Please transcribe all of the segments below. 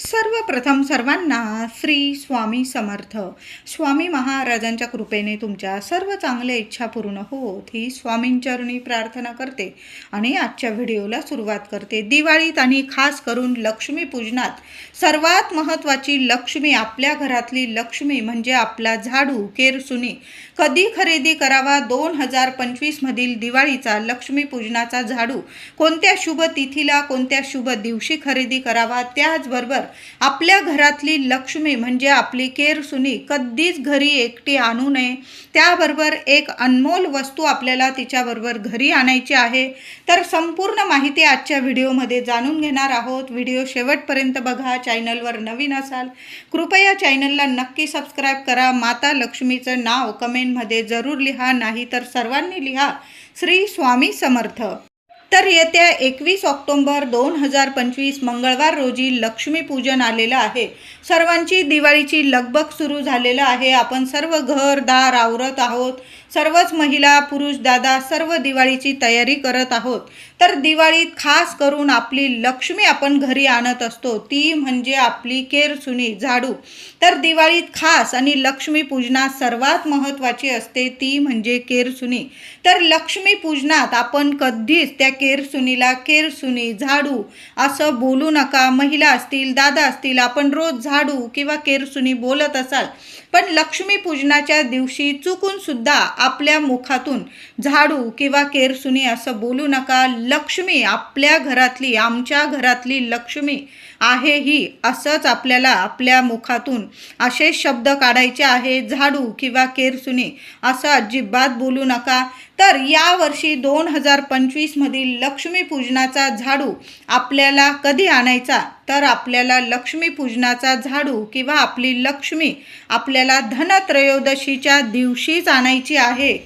सर्वप्रथम सर्वांना श्री स्वामी समर्थ. स्वामी महाराजांच्या कृपेने तुमच्या सर्व चांगल्या इच्छा पूर्ण होत ही स्वामींचरणी प्रार्थना करते आणि आजच्या व्हिडिओला सुरुवात करते. दिवाळीत आणि खास करून लक्ष्मी पूजनात सर्वात महत्त्वाची लक्ष्मी आपल्या घरातली लक्ष्मी म्हणजे आपला झाडू केरसुनी कधी खरेदी करावा? दोन हजार पंचवीसमधील दिवाळीचा लक्ष्मी पूजनाचा झाडू कोणत्या शुभ तिथीला कोणत्या शुभ दिवशी खरेदी करावा? त्याचबरोबर आपल्या घरातली लक्ष्मी म्हणजे आपली केरसुनी कधीच घरी एकटी आणू नये. त्याबरोबर एक अनमोल वस्तू आपल्याला तिच्याबरोबर घरी आणायची आहे. तर संपूर्ण माहिती आजच्या व्हिडिओमध्ये जाणून घेणार आहोत. व्हिडिओ शेवटपर्यंत बघा चॅनलवर नवीन असाल कृपया चॅनलला नक्की सबस्क्राईब करा. माता लक्ष्मीचं नाव कमेंटमध्ये जरूर लिहा नाही तर सर्वांनी लिहा श्री स्वामी समर्थ. तर येत्या एकवीस ऑक्टोंबर दोन हजार पंचवीस मंगळवार रोजी लक्ष्मीपूजन आलेलं आहे. सर्वांची दिवाळीची लगबग सुरू झालेलं आहे. आपण सर्व घर दार आवरत आहोत. सर्वच महिला पुरुष दादा सर्व दिवाळीची तयारी करत आहोत. तर दिवाळीत खास करून आपली लक्ष्मी आपण घरी आणत असतो. ती म्हणजे आपली केरसुनी झाडू. तर दिवाळीत खास आणि लक्ष्मीपूजनात सर्वात महत्त्वाची असते. ती म्हणजे केरसुनी तर लक्ष्मी पूजनात आपण कधीच त्या केरसुनीला केरसुनी झाडू असं बोलू नका. महिला असतील दादा असतील आपण रोज झाडू किंवा केरसुनी बोलत असाल. पण लक्ष्मीपूजनाच्या दिवशी चुकूनसुद्धा आपल्या मुखातून झाडू किंवा केरसुनी असं बोलू नका. लक्ष्मी आपल्या घरातली आमच्या घरातली लक्ष्मी आहे ही असंच आपल्याला आपल्या मुखातून असे शब्द काढायचे आहे. झाडू किंवा केरसुनी असं अजिबात बोलू नका. तर यावर्षी दोन हजार पंचवीसमधील लक्ष्मीपूजनाचा झाडू आपल्याला कधी आणायचा? तर आपल्याला लक्ष्मीपूजनाचा झाडू किंवा आपली लक्ष्मी आपल्याला धनत्रयोदशीच्या दिवशीच आणायची आहे.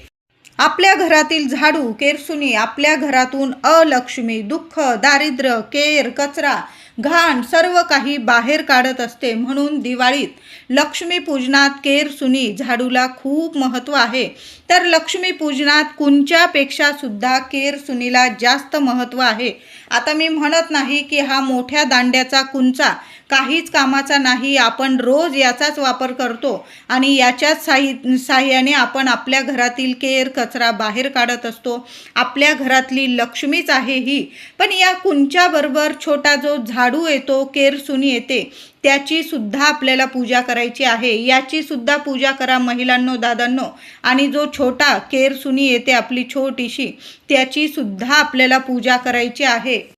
आपल्या घरातील झाडू केरसुनी आपल्या घरातून अलक्ष्मी दुःख दारिद्र्य केर कचरा घाण सर्व काही बाहेर काढत असते म्हणून दिवाळीत लक्ष्मीपूजनात केरसुनी झाडूला खूप महत्त्व आहे. तर लक्ष्मीपूजनात कुंच्यापेक्षा सुद्धा केरसुनीला जास्त महत्त्व आहे. आता मी म्हणत नाही की हा मोठ्या दांड्याचा कुंचा काहीच कामाचा नाही आपण रोज याचाच वापर करतो आणि याच्याच साही साह्याने आपण आपल्या घरातील केर कचरा बाहेर काढत असतो. आपल्या घरातली लक्ष्मीच आहे ही. पण या कुंच्याबरोबर छोटा जो झाडू येतो केरसुनी येते त्याची सुद्धा आपल्याला पूजा करायची आहे. याची सुद्धा पूजा करा महिलांनो दादांनो. आणि जो छोटा केरसुनी येते आपली छोटीशी त्याची सुद्धा आपल्याला पूजा करायची आहे.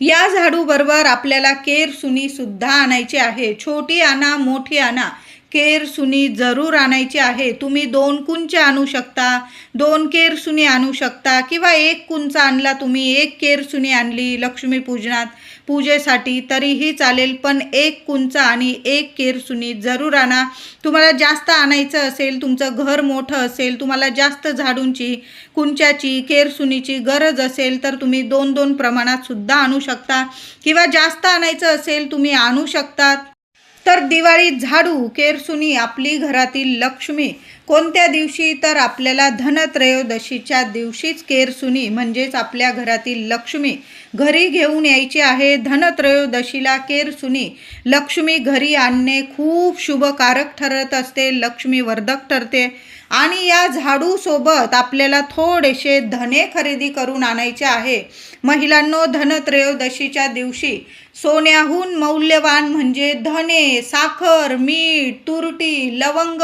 या झाडूबरोबर आपल्याला केर सुनी सुद्धा आणायची आहे. छोटी आणा मोठी आणा. केर सुनी जरूर आणायची आहे. तुम्ही दोन कुंच आणू शकता दोन केर सुनी आणू शकता किंवा एक कुंच आणला तुम्ही एक केर सुनी आणली लक्ष्मी पूजनात. पूजेसाठी तरीही चालेल पण एक कुंच आणि एक केरसुनी जरूर आणा. तुम्हाला जास्त आणायचं असेल तुमचं घर मोठं असेल तुम्हाला जास्त झाडूंची कुंच्याची केरसुनीची गरज असेल तर तुम्ही दोन दोन प्रमाणात सुद्धा आणू शकता. किंवा जास्त आणायचं असेल तुम्ही आणू शकतात. तर दिवाळीत झाडू केरसुनी आपली घरातील लक्ष्मी. कोणत्या दिवशी? तर आपल्याला धनत्रयोदशीच्या दिवशीच केरसुनी म्हणजेच आपल्या घरातील लक्ष्मी. घरी घेऊन यायची आहे धनत्रयोदशीला केरसुनी. लक्ष्मी घरी आणणे खूप शुभकारक ठरत असते लक्ष्मी वर्धक ठरते. आणि या झाडूसोबत आपल्याला थोडेसे धने खरेदी करून आणायचे आहे. महिलांनो धनत्रयोदशीच्या दिवशी सोन्याहून मौल्यवान म्हणजे धने साखर मीठ तुरटी लवंग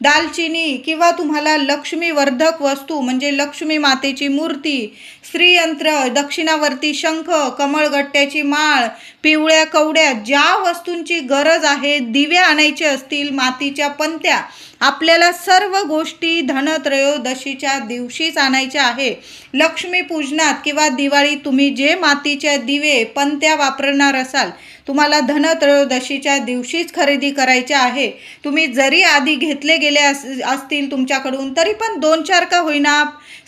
दालचिनी किंवा तुम्हाला लक्ष्मीवर्धक वस्तू म्हणजे लक्ष्मी मातेची मूर्ती स्त्रीयंत्र दक्षिणावर्ती शंख कमळगट्ट्याची माळ पिवळ्या कवड्या ज्या वस्तूंची गरज आहे दिवे आणायचे असतील मातीच्या पंत्या आपल्याला सर्व गोष्टी धनत्रयोदशीच्या दिवशीच आणायच्या आहे. लक्ष्मी पूजनात किंवा दिवाळीत तुम्ही जे मातीच्या दिवे पंत्या वापरणार असाल तुम्हाला धनत्रयोदशीच्या दिवशीच खरेदी करायची आहे. तुम्ही जरी आधी घेतले गेले अस असतील तुमच्याकडून तरी पण दोन चार का होईना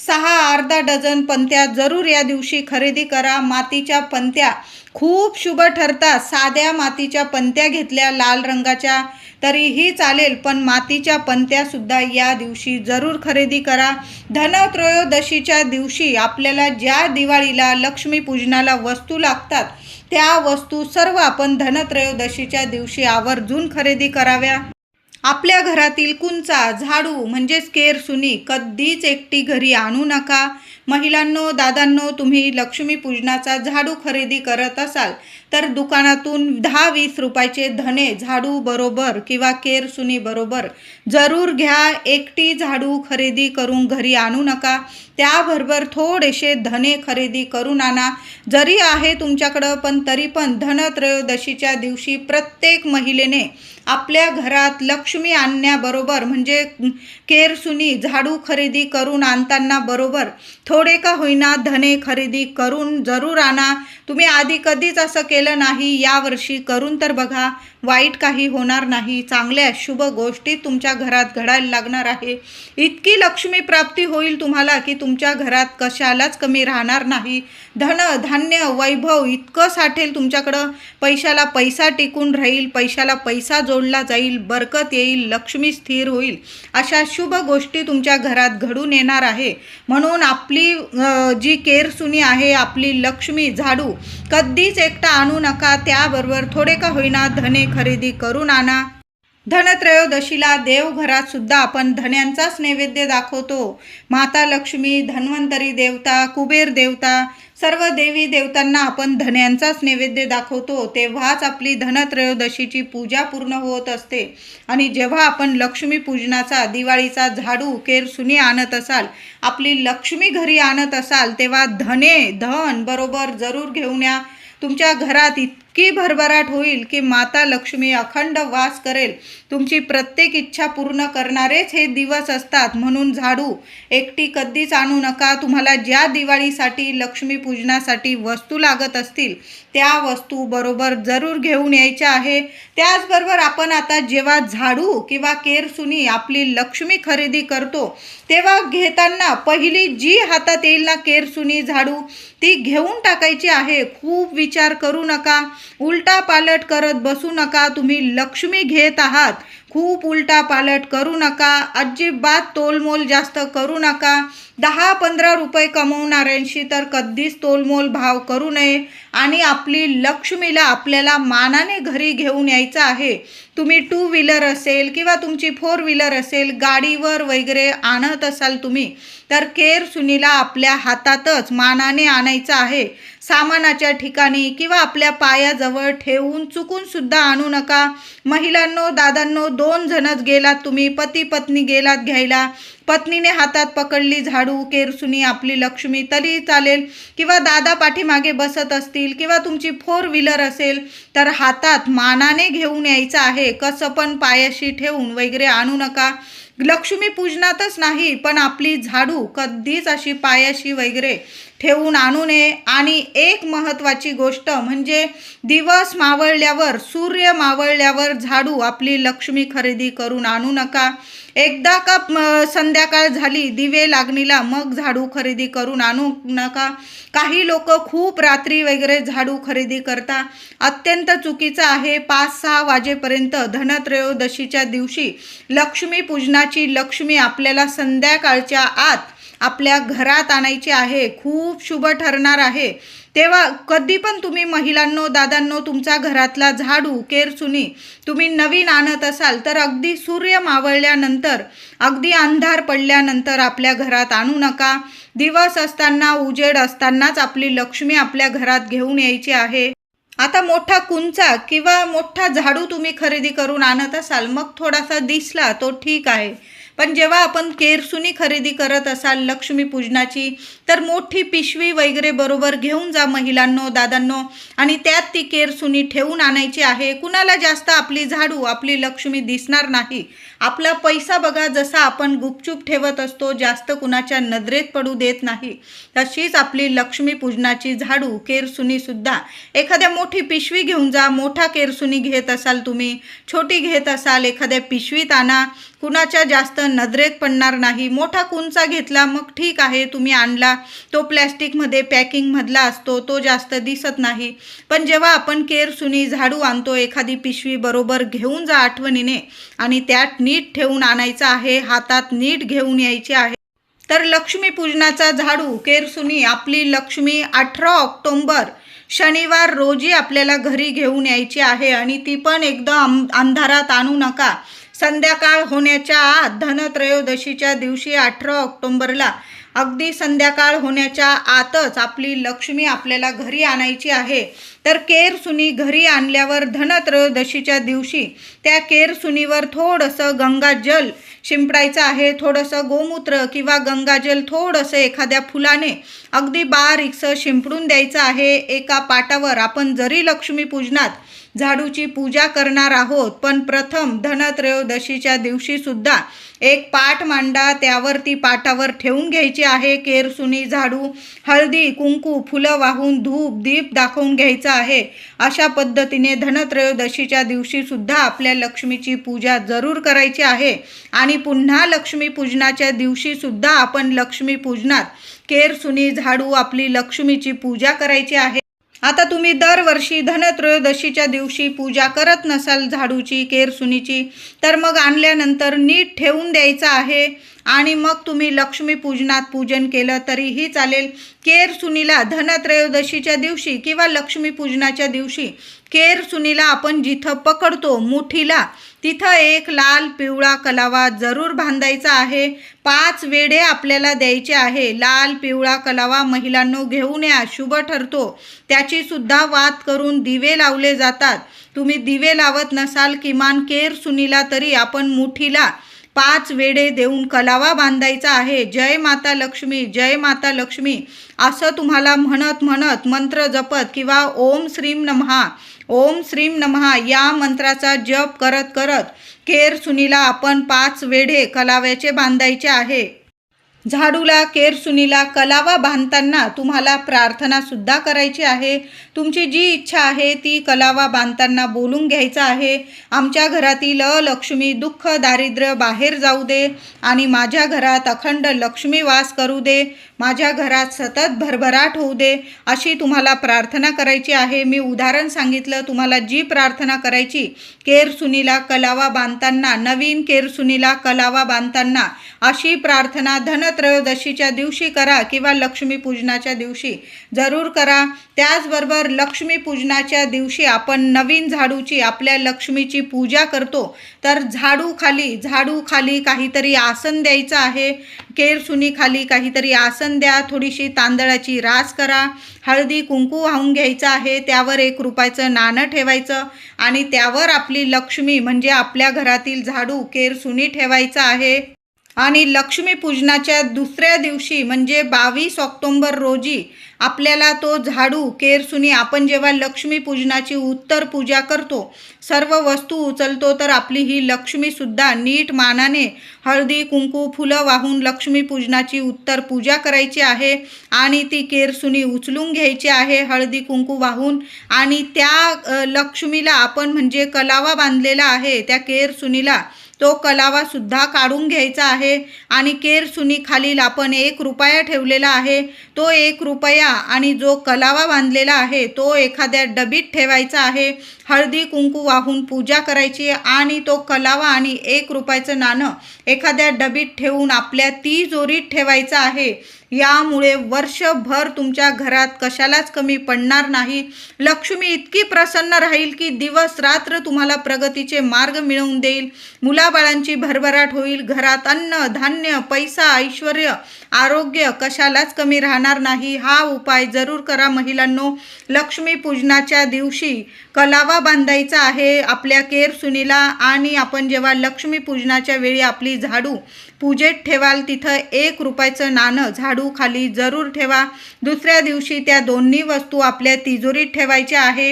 सहा अर्धा डझन पंत्या जरूर या दिवशी खरेदी करा. मातीच्या पंत्या खूप शुभ ठरतात. साध्या मातीच्या पंत्या घेतल्या लाल रंगाच्या तरीही चालेल पण मातीच्या पंत्यासुद्धा या दिवशी जरूर खरेदी करा. धनत्रयोदशीच्या दिवशी आपल्याला ज्या दिवाळीला लक्ष्मीपूजनाला वस्तू लागतात त्या वस्तू सर्व आपण धनत्रयोदशीच्या दिवशी आवर्जून खरेदी कराव्या. आपल्या घरातील कुंचा झाडू म्हणजेच केर सुनी कधीच एकटी घरी आणू नका. महिलांनो दादांनो तुम्ही लक्ष्मी पूजनाचा झाडू खरेदी करत असाल तर दुकानातून दहा वीस रुपयाचे धने झाडू बरोबर किंवा केरसुनी बरोबर जरूर घ्या. एकटी झाडू खरेदी करून घरी आणू नका. त्याबरोबर थोडेसे धने खरेदी करून आणा. जरी आहे तुमच्याकडं पण तरी पण धनत्रयोदशीच्या दिवशी प्रत्येक महिलेने आपल्या घरात लक्ष्मी आणण्याबरोबर म्हणजे केरसुनी झाडू खरेदी करून आणताना बरोबर थो थोडे का होईना धने खरेदी करून जरूर आणा. तुम्ही आधी कधीच असं केलं नाही यावर्षी करून तर बघा. वाईट काही होणार नाही. चांगल्या शुभ गोष्टी तुमच्या घरात घडायला लागणार आहे. इतकी लक्ष्मी प्राप्ती होईल तुम्हाला की तुमच्या घरात कशालाच कमी राहणार नाही. धन धान्य वैभव इतकं साठेल तुमच्याकडं. पैशाला पैसा टिकून राहील पैशाला पैसा जोडला जाईल बरकत येईल लक्ष्मी स्थिर होईल. अशा शुभ गोष्टी तुमच्या घरात घडून येणार आहे. म्हणून आपली जी केरसुनी आहे आपली लक्ष्मी झाडू कधीच एकटा आणू नका. त्याबरोबर थोडे का होईना धने खरेदी करून आणा धनत्रयोदशीला देवघरात सुद्धा आपण धन्यांचाच नैवेद्य दाखवतो. माता लक्ष्मी धन्वंतरी देवता कुबेर देवता सर्व देवी देवतांना आपण धन्यांचाच नैवेद्य दाखवतो. तेव्हाच आपली धनत्रयोदशीची पूजा पूर्ण होत असते. आणि जेव्हा आपण लक्ष्मी पूजनाचा दिवाळीचा झाडू केर सुनी आणत असाल आपली लक्ष्मी घरी आणत असाल तेव्हा धने धन बरोबर जरूर घेऊन या. तुमच्या घरात की भरभराट होईल की माता लक्ष्मी अखंड वास करेल. तुमची प्रत्येक इच्छा पूर्ण करणारेच हे दिवस असतात. म्हणून झाडू एकटी कधीच आणू नका. तुम्हाला ज्या दिवाळीसाठी लक्ष्मीपूजनासाठी वस्तू लागत असतील त्या वस्तू बरोबर जरूर घेऊन यायच्या आहे. त्याचबरोबर आपण आता जेव्हा झाडू किंवा केरसुनी आपली लक्ष्मी खरेदी करतो तेव्हा घेताना पहिली जी हातात येईल ना केरसुनी झाडू ती घेऊन टाकायची आहे. खूप विचार करू नका. उलटा पालट करत बसू नका तुम्ही लक्ष्मी घेत आहात. खूप उलटा पालट करू नका. अजिबात तोलमोल जास्त करू नका. दहा पंधरा रुपये कमवणाऱ्यांशी तर कधीच तोलमोल भाव करू नये. आणि आपली लक्ष्मीला आपल्याला मानाने घरी घेऊन यायचं आहे. तुम्ही टू व्हीलर असेल किंवा तुमची फोर व्हीलर असेल गाडीवर वगैरे आणत असाल तुम्ही तर केर सुनीला आपल्या हातातच मानाने आणायचं आहे. सामानाच्या ठिकाणी किंवा आपल्या पायाजवळ ठेवून चुकूनसुद्धा आणू नका. महिलांनो दादांनो दोन जणच गेलात तुम्ही पती पत्नी गेलात घ्यायला. पत्नीने हातात पकडली झाडू केरसुनी आपली लक्ष्मी तरी चालेल. किंवा दादा पाठीमागे बसत असतील किंवा तुमची फोर व्हीलर असेल तर हातात मानाने घेऊन यायचं आहे. कसं पण पायाशी ठेवून वगैरे आणू नका. लक्ष्मी पूजनातच नाही पण आपली झाडू कधीच अशी पायाशी वगैरे ठेवून आणू नये. आणि एक महत्त्वाची गोष्ट म्हणजे दिवस मावळल्यावर सूर्य मावळल्यावर झाडू आपली लक्ष्मी खरेदी करून आणू नका. एकदा का संध्याकाळ झाली दिवे लागणीला मग झाडू खरेदी करून आणू नका. काही लोक खूप रात्री वगैरे झाडू खरेदी करता. अत्यंत चुकीचं आहे. पाच सहा वाजेपर्यंत धनत्रयोदशीच्या दिवशी लक्ष्मी पूजनाची लक्ष्मी आपल्याला संध्याकाळच्या आत आपल्या घरात आणायची आहे. खूप शुभ ठरणार आहे. तेव्हा कधी पण तुम्ही महिलांनो दादांनो तुमचा घरातला झाडू केरसुनी तुम्ही नवीन आणत असाल तर अगदी सूर्य मावळल्यानंतर अगदी अंधार पडल्यानंतर आपल्या घरात आणू नका. दिवस असताना उजेड असतानाच आपली लक्ष्मी आपल्या घरात घेऊन यायची आहे. आता मोठा कुंचा किंवा मोठा झाडू तुम्ही खरेदी करून आणत असाल मग थोडासा दिसला तो ठीक आहे. पण जेव्हा आपण केरसुनी खरेदी करत असाल लक्ष्मी पूजनाची तर मोठी पिशवी वगैरे बरोबर घेऊन जा महिलांनो दादांनो. आणि त्यात ती केरसुनी ठेवून आणायची आहे. कुणाला जास्त आपली झाडू आपली लक्ष्मी दिसणार नाही. आपला पैसा बघा जसा आपण गुपचूप ठेवत असतो जास्त कुणाच्या नजरेत पडू देत नाही. तशीच आपली लक्ष्मी पूजनाची झाडू केरसुनीसुद्धा एखाद्या मोठी पिशवी घेऊन जा मोठा केरसुनी घेत असाल तुम्ही छोटी घेत असाल एखाद्या पिशवीत आणा. कुणाच्या जास्त नजरेत पडणार नाही. मोठा कुंचा घेतला मग ठीक आहे तुम्ही आणला. तो प्लॅस्टिकमध्ये पॅकिंगमधला असतो तो जास्त दिसत नाही. पण जेव्हा आपण केरसुनी झाडू आणतो एखादी पिशवी बरोबर घेऊन जा आठवणीने आणि त्यात नीट ठेवून आणायचं आहे हातात नीट घेऊन यायचे आहे. तर लक्ष्मीपूजनाचा झाडू केरसुनी आपली लक्ष्मी अठरा ऑक्टोंबर शनिवार रोजी आपल्याला घरी घेऊन यायची आहे आणि ती पण एकदम अंधारात आणू नका. संध्याकाळ होण्याच्या आत धनत्रयोदशीच्या दिवशी अठरा ऑक्टोंबरला अगदी संध्याकाळ होण्याच्या आतच आपली लक्ष्मी आपल्याला घरी आणायची आहे. तर केरसुनी घरी आणल्यावर धनत्रयोदशीच्या दिवशी त्या केरसुनीवर थोडंसं गंगाजल शिंपडायचं आहे. थोडंसं गोमूत्र किंवा गंगाजल थोडंसं एखाद्या फुलाने अगदी बारीकसं शिंपडून द्यायचं आहे. एका पाटावर आपण जरी लक्ष्मी पूजनात झाडूची पूजा करणार आहोत. पण प्रथम धनत्रयोदशीच्या दिवशीसुद्धा एक पाठ मांडा त्यावरती पाटावर ठेवून घ्यायची आहे. केरसुनी झाडू हळदी कुंकू फुलं वाहून धूप दीप दाखवून घ्यायचं आहे. अशा पद्धतीने धनत्रयोदशीच्या दिवशीसुद्धा आपल्या लक्ष्मीची पूजा जरूर करायची आहे. आणि पुन्हा लक्ष्मीपूजनाच्या दिवशीसुद्धा आपण लक्ष्मीपूजनात केरसुनी झाडू आपली लक्ष्मीची पूजा करायची आहे. आता तुम्ही दरवर्षी धनत्रयोदशीच्या दिवशी पूजा करत नसाल झाडूची केरसुनीची तर मग आणल्यानंतर नीट ठेवून द्यायचं आहे. आणि मग तुम्ही लक्ष्मी पूजनात पूजन केलं तरीही चालेल. केर सुनीला धनत्रयोदशीच्या दिवशी किंवा लक्ष्मी पूजनाच्या दिवशी केर सुनीला आपण जिथं पकडतो मुठीला तिथं एक लाल पिवळा कलावा जरूर बांधायचा आहे. पाच वेडे आपल्याला द्यायचे आहे. लाल पिवळा कलावा महिलांनो घेऊन या शुभ ठरतो. त्याची सुद्धा वात करून दिवे लावले जातात. तुम्ही दिवे लावत नसाल किमान केर सुनीला तरी आपण मुठीला पाच वेडे देऊन कलावा बांधायचा आहे. जय माता लक्ष्मी जय माता लक्ष्मी असं तुम्हाला म्हणत म्हणत मंत्र जपत किंवा ओम श्रीम नमहा ओम श्रीम नमहा या मंत्राचा जप करत करत केर सुनीला आपण पाच वेढे कलाव्याचे बांधायचे आहे. झाडूला केरसुनीला कलावा बांधताना तुम्हाला प्रार्थनासुद्धा करायची आहे. तुमची जी इच्छा आहे ती कलावा बांधताना बोलून घ्यायचं आहे. आमच्या घरातील लक्ष्मी दुःख दारिद्र्य बाहेर जाऊ दे आणि माझ्या घरात अखंड लक्ष्मी वास करू दे. माझ्या घरात सतत भरभराट होऊ दे अशी तुम्हाला प्रार्थना करायची आहे. मी उदाहरण सांगितलं तुम्हाला जी प्रार्थना करायची केरसुनीला कलावा बांधताना नवीन केरसुनीला कलावा बांधताना अशी प्रार्थना धनत्रयोदशीच्या दिवशी करा किंवा लक्ष्मीपूजनाच्या दिवशी जरूर करा. त्याचबरोबर लक्ष्मीपूजनाच्या दिवशी आपण नवीन झाडूची आपल्या लक्ष्मीची पूजा करतो. तर झाडू खाली झाडू खाली काहीतरी आसन द्यायचं आहे. केरसुनीखाली काहीतरी आसन द्या थोडीशी तांदळाची रास करा हळदी कुंकू वाहून घ्यायचं आहे त्यावर एक रुपयाचं नाणं ठेवायचं आणि त्यावर आपली लक्ष्मी म्हणजे आपल्या घरातील झाडू केरसुनी ठेवायचं आहे. आणि लक्ष्मीपूजनाच्या दुसऱ्या दिवशी म्हणजे बावीस ऑक्टोंबर रोजी आपल्याला तो झाडू केरसुनी आपण जेव्हा लक्ष्मीपूजनाची उत्तर पूजा करतो सर्व वस्तू उचलतो तर आपली ही लक्ष्मीसुद्धा नीट मानाने हळदी कुंकू फुलं वाहून लक्ष्मीपूजनाची उत्तर पूजा करायची आहे आणि ती केरसुनी उचलून घ्यायची आहे हळदी कुंकू वाहून. आणि त्या लक्ष्मीला आपण म्हणजे कलावा बांधलेला आहे त्या केरसुनीला तो कलावा सुद्धा काढून घ्यायचा आहे आणि केर सुनी खालील आपण एक रुपया ठेवलेला आहे. तो एक रुपया आणि जो कलावा बांधलेला आहे तो एखाद्या डबीत ठेवायचा आहे. हळदी कुंकू वाहून पूजा करायची आणि तो कलावा आणि एक रुपयाचं नाणं एखाद्या डबीत ठेवून आपल्या ती जोरीत ठेवायचं आहे. यामुळे वर्षभर तुमच्या घरात कशालाच कमी पडणार नाही. लक्ष्मी इतकी प्रसन्न राहील की दिवस रात्र तुम्हाला प्रगतीचे मार्ग मिळवून देईल. मुलाबाळांची भरभराट होईल. घरात अन्न धान्य पैसा ऐश्वर आरोग्य कशालाच कमी राहणार नाही. हा उपाय जरूर करा महिलांनो. लक्ष्मी पूजनाच्या दिवशी कलावा बांधायचा आहे आपल्या केर सुनीला आणि आपण जेव्हा लक्ष्मी पूजनाच्या वेळी आपली झाडू पूजेत ठेवाल तिथं एक रुपयाचं नाणं झाडू खाली जरूर ठेवा. दुसऱ्या दिवशी त्या दोन्ही वस्तू आपल्या तिजोरीत ठेवायच्या आहे.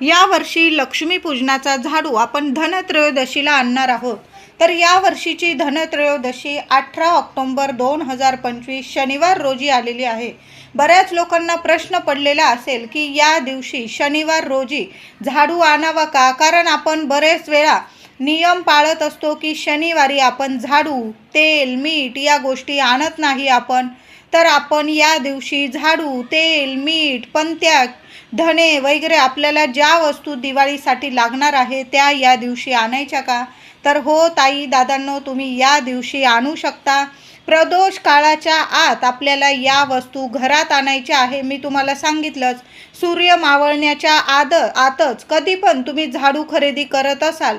यावर्षी लक्ष्मीपूजनाचा झाडू आपण धनत्रयोदशीला आणणार आहोत. तर या वर्षीची धनत्रयोदशी अठरा ऑक्टोंबर दोन हजार पंचवीस शनिवार रोजी आलेली आहे. बऱ्याच लोकांना प्रश्न पडलेला असेल की या दिवशी शनिवार रोजी झाडू आणावा का? कारण आपण बरेच वेळा नियम पाळत असतो की शनिवारी आपण झाडू तेल मीठ या गोष्टी आणत नाही आपण. तर आपण या दिवशी झाडू तेल मीठ पंत्या धणे वगैरे आपल्याला ज्या वस्तू दिवाळीसाठी लागणार आहे त्या या दिवशी आणायच्या का? तर हो ताई दादांनो तुम्ही या दिवशी आणू शकता. प्रदोष काळाच्या आत आपल्याला या वस्तू घरात आणायच्या आहे मी तुम्हाला सांगितलंच. सूर्य मावळण्याच्या आद आतच कधी पण तुम्ही झाडू खरेदी करत असाल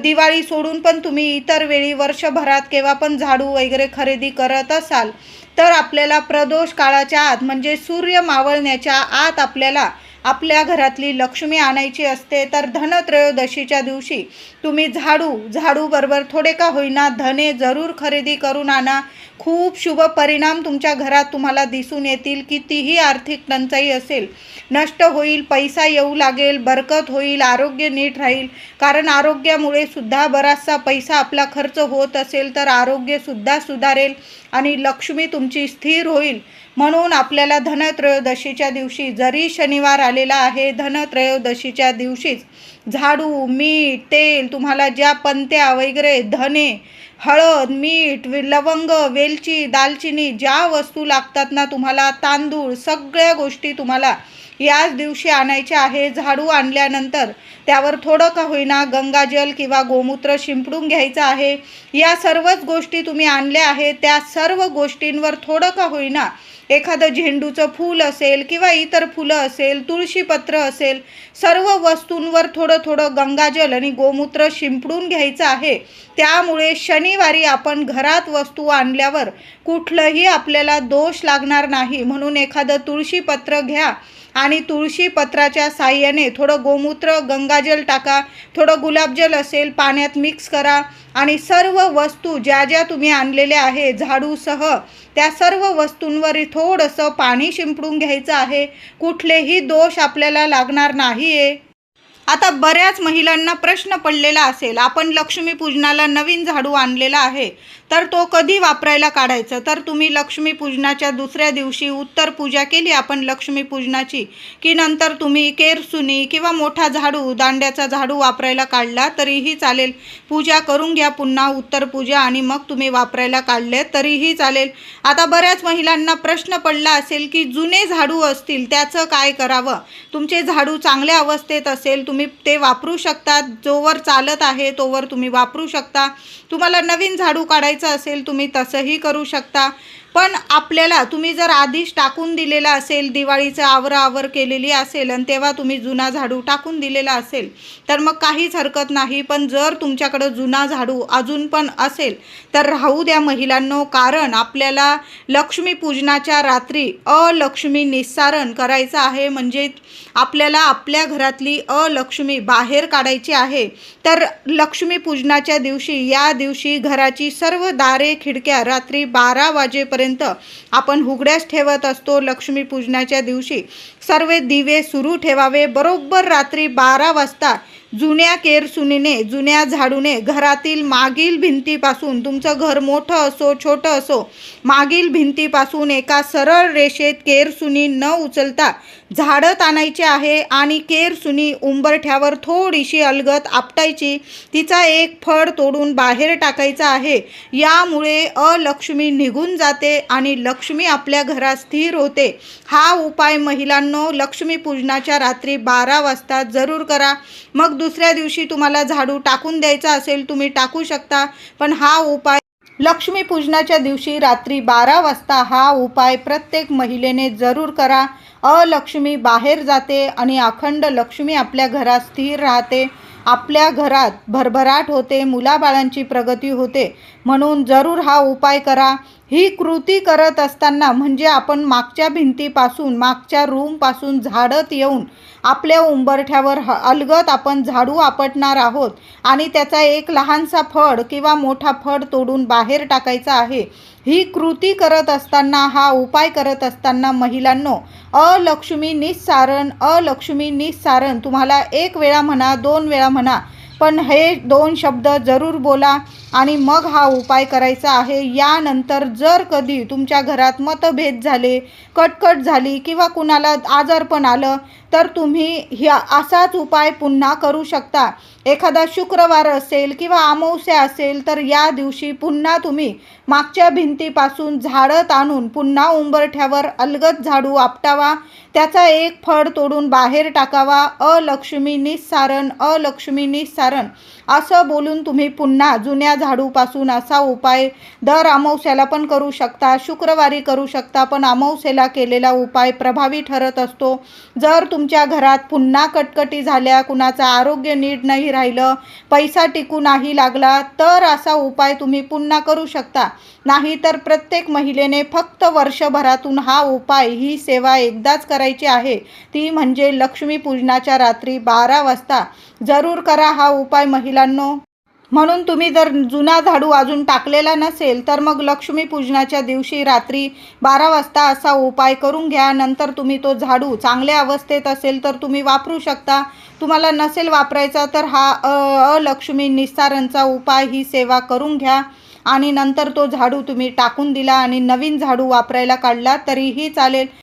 दिवाळी सोडून पण तुम्ही इतर वेळी वर्षभरात केव्हा पण झाडू वगैरे खरेदी करत असाल तर आपल्याला प्रदोष काळाच्या आत म्हणजे सूर्य मावळण्याच्या आत आपल्याला आपल्या घरातली लक्ष्मी आणायची असते तर धनत्रयोदशीच्या दिवशी तुम्ही झाडू झाडूबरोबर थोडे का होईना धने जरूर खरेदी करून आणा. खूप शुभ परिणाम तुमच्या घरात तुम्हाला दिसून येतील कितीही आर्थिक टंचाई असेल. नष्ट होईल पैसा येऊ लागेल बरकत होईल आरोग्य नीट राहील. कारण आरोग्यामुळे सुद्धा बराचसा पैसा आपला खर्च होत असेल तर आरोग्यसुद्धा सुधारेल आणि लक्ष्मी तुमची स्थिर होईल. म्हणून आपल्याला धनत्रयोदशीच्या दिवशी जरी शनिवार आलेला आहे धनत्रयोदशीच्या दिवशीच झाडू मीठ तेल तुम्हाला ज्या पंत्या वगैरे धने हळद मीठ लवंग वेलची दालचिनी ज्या वस्तू लागतात ना तुम्हाला तांदूळ सगळ्या गोष्टी तुम्हाला याच दिवशी आणायचे आहे झाडू आणल्यानंतर त्यावर थोडं का होईना गंगाजल किंवा गोमूत्र शिंपडून घ्यायचं आहे. या सर्वच गोष्टी तुम्ही आणल्या आहेत. त्या सर्व गोष्टींवर थोडं का होईना एखादं झेंडूचं फूल असेल किंवा इतर फुलं असेल तुळशीपत्र असेल सर्व वस्तूंवर थोडं थोडं गंगाजल आणि गोमूत्र शिंपडून घ्यायचं आहे. त्यामुळे शनिवारी आपण घरात वस्तू आणल्यावर कुठलंही आपल्याला दोष लागणार नाही. म्हणून एखादं तुळशीपत्र घ्या आणि तुळशी पत्राच्या साह्याने थोडं गोमूत्र गंगाजल टाका. थोडं गुलाबजल असेल पाण्यात मिक्स करा. आणि सर्व वस्तू ज्या ज्या तुम्ही आणलेल्या आहे झाडूसह त्या सर्व वस्तूंवर थोडंसं पाणी शिंपडून घ्यायचं आहे. कुठलेही दोष आपल्याला लागणार नाही आहे आता बऱ्याच महिलांना प्रश्न पडलेला असेल आपण लक्ष्मीपूजनाला नवीन झाडू आणलेला आहे तर तो कधी वापरायला काढायचं? तर तुम्ही लक्ष्मीपूजनाच्या दुसऱ्या दिवशी उत्तर पूजा केली आपण लक्ष्मीपूजनाची की नंतर तुम्ही केरसुनी किंवा मोठा झाडू दांड्याचा झाडू वापरायला काढला तरीही चालेल. पूजा करून घ्या पुन्हा उत्तर पूजा आणि मग तुम्ही वापरायला काढले तरीही चालेल. आता बऱ्याच महिलांना प्रश्न पडला असेल की जुने झाडू असतील त्याचं काय करावं? तुमचे झाडू चांगल्या अवस्थेत असेल तुम्ही तुम्ही ते वापरू शकता जोवर चालत आहे तोवर तुम्ही वापरू शकता. तुम्हाला नवीन झाडू काढायचं असेल तुम्ही तसंही करू शकता. पण आपल्याला तुम्ही जर आधीच टाकून दिलेला असेल दिवाळीचं आवराआवर केलेली असेल आणि तेव्हा तुम्ही जुना झाडू टाकून दिलेला असेल तर मग काहीच हरकत नाही. पण जर तुमच्याकडं जुना झाडू अजून पण असेल तर राहू द्या महिलांनो. कारण आपल्याला लक्ष्मीपूजनाच्या रात्री अलक्ष्मी निस्सारण करायचं आहे. म्हणजे आपल्याला आपल्या घरातली अलक्ष्मी बाहेर काढायची आहे. तर लक्ष्मीपूजनाच्या दिवशी या दिवशी घराची सर्व दारे खिडक्या रात्री बारा वाजेपर्यंत आपण हुगड्याच ठेवत असतो लक्ष्मीपूजनाच्या दिवशी. सर्व दिवे सुरू ठेवावे. बरोबर रात्री बारा वाजता जुन्या केरसुनीने जुन्या झाडूने घरातील मागील भिंतीपासून तुमचं घर मोठं असो छोटं असो मागील भिंतीपासून एका सरळ रेषेत केरसुनी न उचलता झाडत आणायचे आहे आणि केरसुनी उंबरठ्यावर थोडीशी अलगत आपटायची तिचा एक फळ तोडून बाहेर टाकायचा आहे. यामुळे अलक्ष्मी निघून जाते आणि लक्ष्मी आपल्या घरात स्थिर होते. हा उपाय महिलांनो लक्ष्मीपूजनाच्या रात्री बारा वाजता जरूर करा. मग दुसऱ्या दिवशी तुम्हाला झाडू टाकून द्यायचा असेल तुम्ही टाकू शकता. पण हा उपाय लक्ष्मीपूजनाच्या दिवशी रात्री बारा वाजता हा उपाय प्रत्येक महिलेने जरूर करा. अलक्ष्मी बाहेर जाते आणि अखंड लक्ष्मी आपल्या घरात स्थिर राहते. आपल्या घरात भरभराट होते मुलाबाळांची प्रगती होते. म्हणून जरूर हा उपाय करा. ही कृती करत असताना म्हणजे आपण मागच्या भिंतीपासून मागच्या रूमपासून झाडत येऊन आपल्या उंबरठ्यावर ह अलगत आपण झाडू आपटणार आहोत आणि त्याचा एक लहानसा फड किंवा मोठा फड तोडून बाहेर टाकायचा आहे. ही कृती करत असताना हा उपाय करत असताना महिलांनो अलक्ष्मी निस्सारण अलक्ष्मी निस्सारण. तुम्हाला एक वेळा म्हणा दोन वेळा म्हणा पण हे दोन शब्द जरूर बोला आणि मग हा उपाय करायचा आहे. यानंतर जर कधी तुमच्या घरात मतभेद झाले कटकट झाली किंवा कुणाला आजारपण आलं तर तुम्ही ह्या असाच उपाय पुन्हा करू शकता. एखादा शुक्रवार असेल किंवा अमावस्या असेल तर या दिवशी पुन्हा तुम्ही मागच्या भिंतीपासून झाडत आणून पुन्हा उंबरठ्यावर अलगद झाडू आपटावा. त्याचा एक फड तोडून बाहेर टाकावा. अलक्ष्मी निस्सारण अलक्ष्मी निस्सारण. असं बोलून तुम्ही पुन्हा जुन्या झाडूपासून असा उपाय दर अमावस्याला पण करू शकता शुक्रवारी करू शकता पण अमावस्येला केलेला उपाय प्रभावी ठरत असतो. जर तुमच्या घरात पुन्हा कटकटी झाल्या कुणाचं आरोग्य नीट नाही राहिलं पैसा टिकू नाही लागला तर असा उपाय तुम्ही पुन्हा करू शकता. नाही तर प्रत्येक महिलेने फक्त वर्षभरातून हा उपाय ही सेवा एकदाच करायची आहे. ती म्हणजे लक्ष्मीपूजनाच्या रात्री बारा वाजता. जरूर करा हा उपाय महिलांनो. म्हणून तुम्ही जर जुना झाडू अजून टाकलेला नसेल तर मग लक्ष्मीपूजनाच्या दिवशी रात्री बारा वाजता असा उपाय करून घ्या. नंतर तुम्ही तो झाडू चांगल्या अवस्थेत असेल तर तुम्ही वापरू शकता. तुम्हाला नसेल वापरायचा तर हा अ अलक्ष्मी निस्तारणचा उपाय ही सेवा करून घ्या. आणि नंतर तो झाडू तुम्ही टाकून दिला आणि नवीन झाडू वापरायला काढला तरीही चालेल.